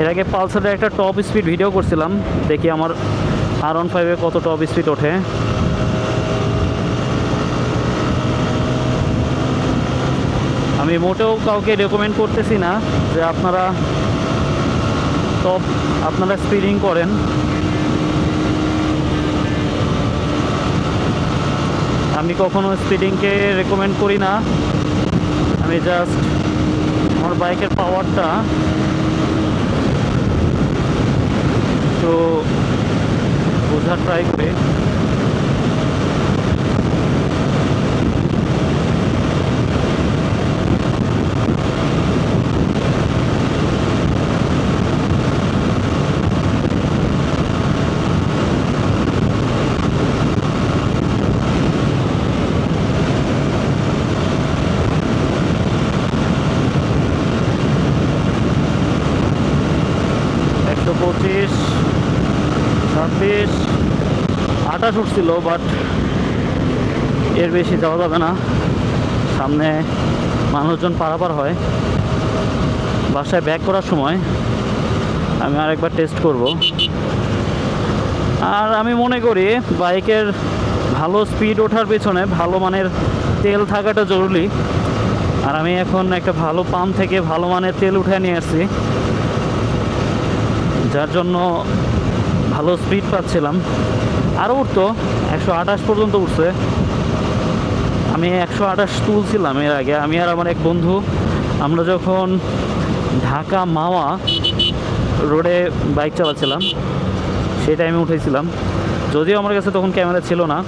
এর আগে পালসারের একটা টপ স্পিড ভিডিও করছিলাম। দেখি আমার আর ওয়ান ফাইভে কত টপ স্পিড ওঠে। আমি মোটেও কাউকে রেকমেন্ড করতেছি না যে আপনারা টপ আপনারা স্পিডিং করেন। আমি কখনো স্পিডিংকে রেকমেন্ড করি না। আমি জাস্ট আমার বাইকের পাওয়ারটা একটু বোঝার ট্রাই করি একশো পঁচিশ ছাব্বিশ, আঠাশ উঠছিল বাট এর বেশি যাওয়া যাবে না। সামনে মানুষজন পারাপার হয়। বাসায় ব্যাক করার সময় আমি আরেকবার টেস্ট করব। আর আমি মনে করি বাইকের ভালো স্পিড ওঠার পেছনে ভালো মানের তেল থাকাটা জরুরি। আর আমি এখন একটা ভালো পাম্প থেকে ভালো মানের তেল উঠে নিয়ে আসছি। যার জন্য ভালো স্পিড পাচ্ছিলাম। আরও উঠতো, একশো আঠাশ পর্যন্ত উঠছে। আমি একশো আঠাশ তুলছিলাম এর আগে। আমি আর আমার এক বন্ধু, আমরা যখন ঢাকা মাওয়া রোডে বাইক চালাচ্ছিলাম, সেই টাইমে উঠেছিলাম। যদিও আমার কাছে তখন ক্যামেরা ছিল না